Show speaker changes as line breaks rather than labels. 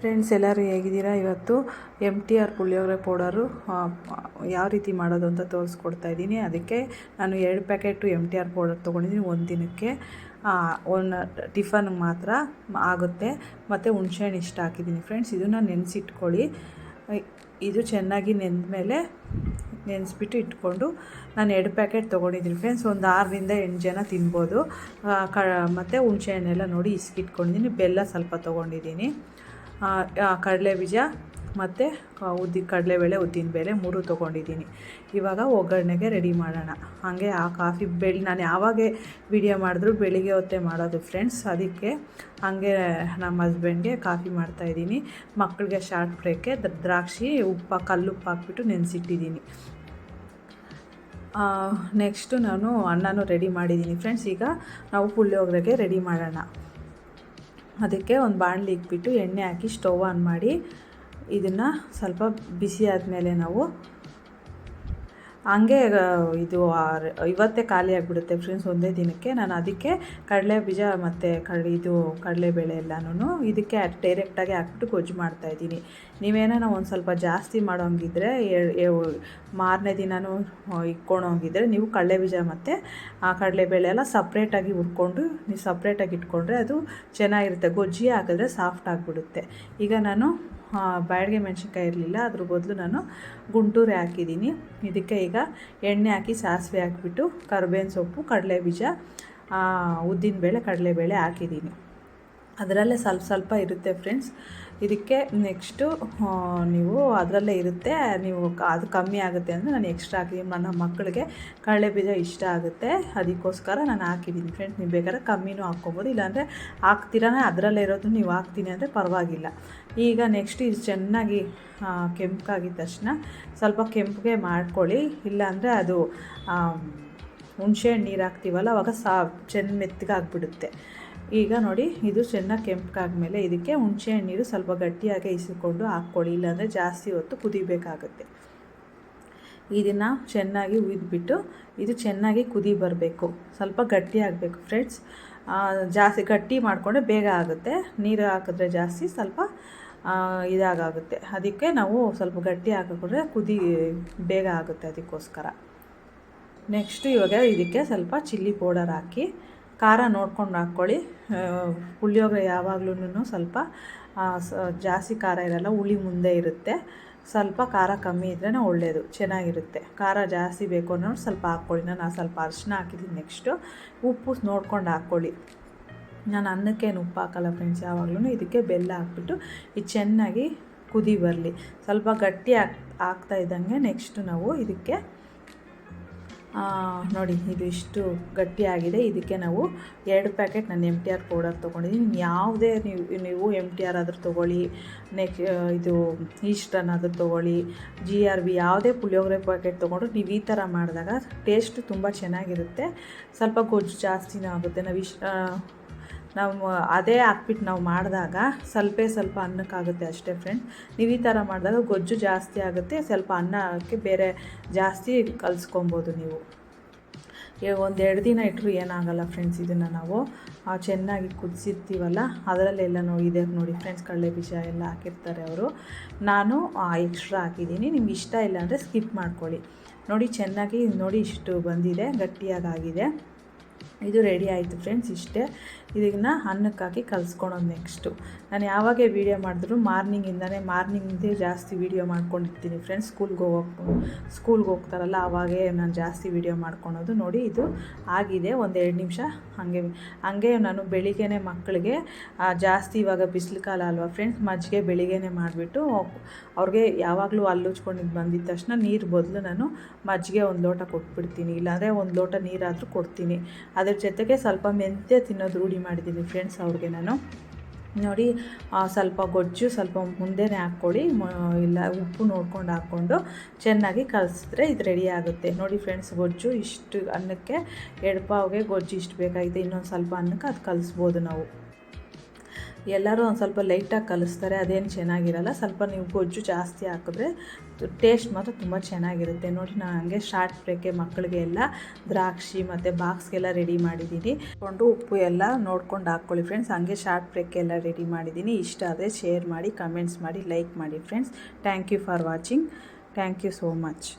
Friends ಎಲ್ಲರೂ ಹೇಗಿದ್ದೀರಾ? ಇವತ್ತು M T R puliyogare powder ಯಾವ ರೀತಿ ಮಾಡೋದು ಅಂತ ತೋರಿಸ್ಕೊಡ್ತಾ ಇದ್ದೀನಿ. ಅದಕ್ಕೆ ನಾನು ಎರಡು packet M T R powder ತೊಗೊಂಡಿದ್ದೀನಿ ಒಂದು ದಿನಕ್ಕೆ. ಒಂದು ಟಿಫನ್ಗೆ ಮಾತ್ರ ಆಗುತ್ತೆ. ಮತ್ತು ಹುಣಸೆಹಣ್ಣು ಇಷ್ಟ ಹಾಕಿದ್ದೀನಿ ಫ್ರೆಂಡ್ಸ್. ಇದನ್ನು ನೆನೆಸಿಟ್ಕೊಳ್ಳಿ. ಇದು ಚೆನ್ನಾಗಿ ನೆಂದ ಮೇಲೆ ನೆನೆಸ್ಬಿಟ್ಟು ಇಟ್ಕೊಂಡು ನಾನು ಎರಡು ಪ್ಯಾಕೆಟ್ ತೊಗೊಂಡಿದ್ದೀನಿ ಫ್ರೆಂಡ್ಸ್. ಒಂದು ಆರರಿಂದ ಎಂಟು ಜನ ತಿನ್ಬೋದು. ಕ, ಮತ್ತು ಹುಣ್ಸೆಹಣ್ಣೆಲ್ಲ ನೋಡಿ ಇಸ್ಕಿಟ್ಕೊಂಡಿದ್ದೀನಿ. ಬೆಲ್ಲ ಸ್ವಲ್ಪ ತೊಗೊಂಡಿದ್ದೀನಿ. ಕಡಲೆ ಬೀಜ ಮತ್ತು ಉದ್ದಿ ಕಡಲೆಬೇಳೆ ಉದ್ದಿನಬೇಳೆ ಮೂರು ತೊಗೊಂಡಿದ್ದೀನಿ. ಇವಾಗ ಒಗ್ಗರಣೆಗೆ ರೆಡಿ ಮಾಡೋಣ. ಹಾಗೆ ಆ ಕಾಫಿ ಬೆಳೆ, ನಾನು ಯಾವಾಗೆ ವಿಡಿಯೋ ಮಾಡಿದ್ರು ಬೆಳಿಗ್ಗೆ ಹೊತ್ತೇ ಮಾಡೋದು ಫ್ರೆಂಡ್ಸ್ ಅದಕ್ಕೆ ಹಾಗೆ ನಮ್ಮ ಹಸ್ಬೆಂಡ್ಗೆ ಕಾಫಿ ಮಾಡ್ತಾಯಿದ್ದೀನಿ ಮಕ್ಕಳಿಗೆ ಶಾರ್ಟ್ ಬ್ರೇಕ್ಗೆ ದ್ರಾಕ್ಷಿ, ಉಪ್ಪು, ಕಲ್ಲುಪ್ಪು ಹಾಕ್ಬಿಟ್ಟು ನೆನೆಸಿಟ್ಟಿದ್ದೀನಿ. ನೆಕ್ಸ್ಟು ನಾನು ಅನ್ನನೂ ರೆಡಿ ಮಾಡಿದ್ದೀನಿ ಫ್ರೆಂಡ್ಸ್ ಈಗ ನಾವು ಪುಳಿಯೋಗರೆಗೆ ರೆಡಿ ಮಾಡೋಣ. ಅದಕ್ಕೆ ಒಂದು ಬಾಣಲಿ ಇಕ್ಬಿಟ್ಟು ಎಣ್ಣೆ ಹಾಕಿ ಸ್ಟವ್ ಆನ್ ಮಾಡಿ ಇದನ್ನು ಸ್ವಲ್ಪ ಬಿಸಿ ಆದಮೇಲೆ ನಾವು ಹಂಗೆ ಇದು ಇವತ್ತೇ ಖಾಲಿ ಆಗಿಬಿಡುತ್ತೆ ಫ್ರೆಂಡ್ಸ್ ಒಂದೇ ದಿನಕ್ಕೆ. ನಾನು ಅದಕ್ಕೆ ಕಡಲೆ ಬೀಜ ಮತ್ತು ಕಡ್, ಇದು ಕಡಲೆಬೇಳೆ ಎಲ್ಲನೂ ಇದಕ್ಕೆ ಡೈರೆಕ್ಟಾಗಿ ಹಾಕ್ಬಿಟ್ಟು ಗೊಜ್ಜು ಮಾಡ್ತಾಯಿದ್ದೀನಿ ನೀವೇನೋ ಒಂದು ಸ್ವಲ್ಪ ಜಾಸ್ತಿ ಮಾಡೋಂಗಿದ್ರೆ ಮಾರನೇ ದಿನವೂ ಇಟ್ಕೊಳೋಂಗಿದ್ರೆ ನೀವು ಕಡಲೆ ಬೀಜ ಮತ್ತು ಆ ಕಡಲೆಬೇಳೆ ಎಲ್ಲ ಸಪ್ರೇಟಾಗಿ ಹುರ್ಕೊಂಡು, ನೀವು ಸಪ್ರೇಟಾಗಿ ಇಟ್ಕೊಂಡ್ರೆ ಅದು ಚೆನ್ನಾಗಿರುತ್ತೆ. ಗೊಜ್ಜಿ ಹಾಕಿದ್ರೆ ಸಾಫ್ಟ್ ಆಗಿಬಿಡುತ್ತೆ. ಈಗ ನಾನು ಬಾಡಿಗೆ ಮೆಣಸಿನ್ಕಾಯಿ ಇರಲಿಲ್ಲ, ಅದ್ರ ಬದಲು ನಾನು ಗುಂಟೂರೆ ಹಾಕಿದ್ದೀನಿ. ಇದಕ್ಕೆ ಈಗ ಎಣ್ಣೆ ಹಾಕಿ ಸಾಸಿವೆ ಹಾಕಿಬಿಟ್ಟು, ಕರ್ಬೇವಿನ ಸೊಪ್ಪು ಕಡಲೆ ಬೀಜ ಉದ್ದಿನಬೇಳೆ, ಕಡಲೆಬೇಳೆ ಹಾಕಿದ್ದೀನಿ. ಅದರಲ್ಲೇ ಸ್ವಲ್ಪ ಸ್ವಲ್ಪ ಇರುತ್ತೆ ಫ್ರೆಂಡ್ಸ್. ಇದಕ್ಕೆ ನೆಕ್ಸ್ಟು ನೀವು ಅದರಲ್ಲೇ ಇರುತ್ತೆ. ನೀವು ಅದು ಕಮ್ಮಿ ಆಗುತ್ತೆ ಅಂದರೆ ನಾನು ಎಕ್ಸ್ಟ್ರಾ ಹಾಕಿದ್ದೀನಿ ನನ್ನ ಮಕ್ಕಳಿಗೆ ಕಡಲೆ ಬೀಜ ಇಷ್ಟ ಆಗುತ್ತೆ. ಅದಕ್ಕೋಸ್ಕರ ನಾನು ಹಾಕಿದ್ದೀನಿ ಫ್ರೆಂಡ್ಸ್. ನೀವು ಬೇಕಾದ್ರೆ ಕಮ್ಮಿನೂ ಹಾಕ್ಕೊಬೋದು. ಇಲ್ಲಾಂದರೆ ಹಾಕ್ತೀರಾ ಅದರಲ್ಲೇ ಇರೋದು ನೀವು ಹಾಕ್ತೀನಿ ಅಂದರೆ ಪರವಾಗಿಲ್ಲ. ಈಗ ನೆಕ್ಸ್ಟ್ ಇದು ಚೆನ್ನಾಗಿ ಕೆಂಪಾಗಿದ್ದ ತಕ್ಷಣ ಸ್ವಲ್ಪ ಕೆಂಪಿಗೆ ಮಾಡ್ಕೊಳ್ಳಿ. ಇಲ್ಲಾಂದರೆ ಅದು ಹುಣಸೆಹಣ್ಣು ನೀರು ಹಾಕ್ತೀವಲ್ಲ, ಅವಾಗ ಸಾ, ಚೆನ್ನ ಮೆತ್ತಗಾಗ್ಬಿಡುತ್ತೆ. ಈಗ ನೋಡಿ, ಇದು ಚೆನ್ನಾಗಿ ಕೆಂಪಗಾದ್ಮೇಲೆ ಇದಕ್ಕೆ ಹುಣಸೆಹಣ್ಣೀರು ಸ್ವಲ್ಪ ಗಟ್ಟಿಯಾಗಿ ಇಸಿಕೊಂಡು ಹಾಕ್ಕೊಳ್ಳಿ, ಇಲ್ಲಾಂದರೆ ಜಾಸ್ತಿ ಹೊತ್ತು ಕುದಿಬೇಕಾಗುತ್ತೆ. ಇದನ್ನು ಚೆನ್ನಾಗಿ ಉಯ್ದುಬಿಟ್ಟು ಇದು ಚೆನ್ನಾಗಿ ಕುದಿ ಬರಬೇಕು. ಸ್ವಲ್ಪ ಗಟ್ಟಿ ಆಗಬೇಕು ಫ್ರೆಂಡ್ಸ್. ಜಾಸ್ತಿ ಗಟ್ಟಿ ಮಾಡಿಕೊಂಡ್ರೆ ಬೇಗ ಆಗುತ್ತೆ. ನೀರು ಹಾಕಿದ್ರೆ ಜಾಸ್ತಿ ಸ್ವಲ್ಪ ಇದಾಗುತ್ತೆ ಅದಕ್ಕೆ ನಾವು ಸ್ವಲ್ಪ ಗಟ್ಟಿ ಹಾಕಿಕೊಂಡ್ರೆ ಕುದಿ ಬೇಗ ಆಗುತ್ತೆ ಅದಕ್ಕೋಸ್ಕರ. ನೆಕ್ಸ್ಟು ಇವಾಗ ಇದಕ್ಕೆ ಸ್ವಲ್ಪ ಚಿಲ್ಲಿ ಪೌಡರ್ ಹಾಕಿ ಖಾರ ನೋಡ್ಕೊಂಡು ಹಾಕ್ಕೊಳ್ಳಿ. ಪುಳಿಯೋಗರೆ ಯಾವಾಗ್ಲೂ ಸ್ವಲ್ಪ ಜಾಸ್ತಿ ಖಾರ ಇರಲ್ಲ, ಹುಳಿ ಮುಂದೆ ಇರುತ್ತೆ. ಸ್ವಲ್ಪ ಖಾರ ಕಮ್ಮಿ ಇದ್ರೇ ಒಳ್ಳೆಯದು ಚೆನ್ನಾಗಿರುತ್ತೆ. ಖಾರ ಜಾಸ್ತಿ ಬೇಕು ಅನ್ನೋರು ಸ್ವಲ್ಪ ಹಾಕ್ಕೊಳ್ಳಿ. ನಾನು ಸ್ವಲ್ಪ ಅರಿಶಿನ ಹಾಕಿದ್ದೀನಿ ನೆಕ್ಸ್ಟು ಉಪ್ಪು ನೋಡ್ಕೊಂಡು ಹಾಕ್ಕೊಳ್ಳಿ. ನಾನು ಅನ್ನಕ್ಕೇನು ಉಪ್ಪು ಹಾಕಲ್ಲ ಫ್ರೆಂಡ್ಸ್ ಯಾವಾಗಲೂ ಇದಕ್ಕೆ ಬೆಲ್ಲ ಹಾಕ್ಬಿಟ್ಟು ಇದು ಚೆನ್ನಾಗಿ ಕುದಿ ಬರಲಿ. ಸ್ವಲ್ಪ ಗಟ್ಟಿ ಆಗ್ತಾ ಇದ್ದಂಗೆ ನೆಕ್ಸ್ಟು ನಾವು ಇದಕ್ಕೆ ನೋಡಿ, ಇದು ಇಷ್ಟು ಗಟ್ಟಿಯಾಗಿದೆ. ಇದಕ್ಕೆ ನಾವು ಎರಡು ಪ್ಯಾಕೆಟ್ ನಾನು ಎಂ ಟಿ ಆರ್ ಪೌಡರ್ ತೊಗೊಂಡಿದ್ದೀನಿ. ಯಾವುದೇ ನೀವು ನೀವು ಎಂ ಟಿ ಆರ್ ಆದರೂ ತೊಗೊಳ್ಳಿ, ನೆಕ್ ಇದು ಈಸ್ಟರ್ನ್ ಆದರೂ ತೊಗೊಳ್ಳಿ ಜಿ ಆರ್ ಬಿ ಯಾವುದೇ ಪುಳಿಯೋಗರೆ ಪ್ಯಾಕೆಟ್ ತೊಗೊಂಡ್ರು ನೀವು ಈ ಥರ ಮಾಡಿದಾಗ ಟೇಸ್ಟ್ ತುಂಬ ಚೆನ್ನಾಗಿರುತ್ತೆ. ಸ್ವಲ್ಪ ಗೊಜ್ಜು ಜಾಸ್ತಿನೂ ಆಗುತ್ತೆ. ನಾವು ಇಷ್ಟ ನಾವು, ಅದೇ ಹಾಕ್ಬಿಟ್ಟು ನಾವು ಮಾಡಿದಾಗ ಸ್ವಲ್ಪ ಸ್ವಲ್ಪ ಅನ್ನಕ್ಕಾಗುತ್ತೆ ಅಷ್ಟೇ ಫ್ರೆಂಡ್ ನೀವು ಈ ಥರ ಮಾಡಿದಾಗ ಗೊಜ್ಜು ಜಾಸ್ತಿ ಆಗುತ್ತೆ, ಸ್ವಲ್ಪ ಅನ್ನಕ್ಕೆ ಬೇರೆ ಜಾಸ್ತಿ ಕಲಿಸ್ಕೊಬೋದು ನೀವು. ಈಗ ಒಂದು ಎರಡು ದಿನ ಇಟ್ಟರು ಏನಾಗಲ್ಲ ಫ್ರೆಂಡ್ಸ್ ಇದನ್ನು ನಾವು. ಚೆನ್ನಾಗಿ ಕುದಿಸಿರ್ತೀವಲ್ಲ, ಅದರಲ್ಲೆಲ್ಲ ನೋಡಿ, ಇದೆ ನೋಡಿ ಫ್ರೆಂಡ್ಸ್ ಕಡಲೆ ಬೀಜ ಎಲ್ಲ ಹಾಕಿರ್ತಾರೆ ಅವರು. ನಾನು ಎಕ್ಸ್ಟ್ರಾ ಹಾಕಿದ್ದೀನಿ, ನಿಮ್ಗೆ ಇಷ್ಟ ಇಲ್ಲ ಅಂದರೆ ಸ್ಕಿಪ್ ಮಾಡ್ಕೊಳ್ಳಿ. ನೋಡಿ, ಚೆನ್ನಾಗಿ, ನೋಡಿ ಇಷ್ಟು ಬಂದಿದೆ, ಗಟ್ಟಿಯಾಗಾಗಿದೆ. ಇದು ರೆಡಿ ಆಯಿತು ಫ್ರೆಂಡ್ಸ್ ಇಷ್ಟೇ. ಇದನ್ನು ಅನ್ನಕ್ಕೆ ಹಾಕಿ ಕಲಿಸ್ಕೊಳೋದು ನೆಕ್ಸ್ಟು ನಾನು ಯಾವಾಗೇ ವೀಡಿಯೋ ಮಾಡಿದ್ರು ಮಾರ್ನಿಂಗಿಂದನೇ ಮಾರ್ನಿಂಗ್ದೇ ಜಾಸ್ತಿ ವೀಡಿಯೋ ಮಾಡ್ಕೊಂಡಿರ್ತೀನಿ ಫ್ರೆಂಡ್ಸ್ ಸ್ಕೂಲ್ಗೆ ಹೋಗೋ ಸ್ಕೂಲ್ಗೆ ಹೋಗ್ತಾರಲ್ಲ ಆವಾಗೇ ನಾನು ಜಾಸ್ತಿ ವೀಡಿಯೋ ಮಾಡ್ಕೊಳೋದು. ನೋಡಿ, ಇದು ಆಗಿದೆ, ಒಂದು ಎರಡು ನಿಮಿಷ. ಹಾಗೆ ಹಾಗೆ ನಾನು ಬೆಳಿಗ್ಗೆನೇ ಮಕ್ಕಳಿಗೆ ಜಾಸ್ತಿ ಇವಾಗ ಬಿಸಿಲು ಕಾಲ ಅಲ್ವಾ ಫ್ರೆಂಡ್ಸ್ ಮಜ್ಜಿಗೆ ಬೆಳಿಗ್ಗೆನೇ ಮಾಡಿಬಿಟ್ಟು, ಅವ್ರಿಗೆ ಯಾವಾಗಲೂ ಹಲ್ಲುಚ್ಕೊಂಡಿದ್ದು ಬಂದಿದ್ದ ತಕ್ಷಣ ನೀರು ಬದಲು ನಾನು ಮಜ್ಜಿಗೆ ಒಂದು ಲೋಟ ಕೊಟ್ಬಿಡ್ತೀನಿ. ಇಲ್ಲಾಂದರೆ ಒಂದು ಲೋಟ ನೀರಾದರೂ ಕೊಡ್ತೀನಿ. ಅದ್ರ ಜೊತೆಗೆ ಸ್ವಲ್ಪ ಮೆಂತ್ಯ ತಿನ್ನೋದು ರೂಢಿ ಮಾಡಿದ್ದೀನಿ ಫ್ರೆಂಡ್ಸ್ ಅವ್ರಿಗೆ ನಾನು. ನೋಡಿ ಸ್ವಲ್ಪ ಗೊಜ್ಜು ಸ್ವಲ್ಪ ಮುಂದೆನೇ ಹಾಕ್ಕೊಳ್ಳಿ ಇಲ್ಲ ಉಪ್ಪು ನೋಡ್ಕೊಂಡು ಹಾಕ್ಕೊಂಡು ಚೆನ್ನಾಗಿ ಕಲಸಿದ್ರೆ ಇದು ರೆಡಿ ಆಗುತ್ತೆ. ನೋಡಿ ಫ್ರೆಂಡ್ಸ್ ಗೊಜ್ಜು ಇಷ್ಟು ಅನ್ನಕ್ಕೆ ಎಡಪಾವ್ಗೆ ಗೊಜ್ಜು ಇಷ್ಟು ಬೇಕಾಗಿದೆ. ಇನ್ನೊಂದು ಸ್ವಲ್ಪ ಅನ್ನಕ್ಕೆ ಅದು ಕಲಿಸ್ಬೋದು ನಾವು. ಎಲ್ಲರೂ ಒಂದು ಸ್ವಲ್ಪ ಲೈಟಾಗಿ ಕಲಿಸ್ತಾರೆ, ಅದೇನು ಚೆನ್ನಾಗಿರಲ್ಲ. ಸ್ವಲ್ಪ ನೀವು ಗೊಜ್ಜು ಜಾಸ್ತಿ ಹಾಕಿದ್ರೆ ಟೇಸ್ಟ್ ಮಾತ್ರ ತುಂಬ ಚೆನ್ನಾಗಿರುತ್ತೆ. ನೋಡಿ, ನಾನು ಹಂಗೆ ಶಾರ್ಟ್ ಬ್ರೇಕೆ ಮಕ್ಕಳಿಗೆ ಎಲ್ಲ ದ್ರಾಕ್ಷಿ ಮತ್ತು ಬಾಕ್ಸ್ಗೆಲ್ಲ ರೆಡಿ ಮಾಡಿದ್ದೀನಿ ಕೊಂಡು ಉಪ್ಪು ಎಲ್ಲ ನೋಡ್ಕೊಂಡು ಹಾಕ್ಕೊಳ್ಳಿ ಫ್ರೆಂಡ್ಸ್ ಹಂಗೆ ಶಾರ್ಟ್ ಬ್ರೇಕ್ ಎಲ್ಲ ರೆಡಿ ಮಾಡಿದ್ದೀನಿ ಇಷ್ಟ ಆದರೆ ಶೇರ್ ಮಾಡಿ ಕಮೆಂಟ್ಸ್ ಮಾಡಿ ಲೈಕ್ ಮಾಡಿ friends thank you for watching thank you so much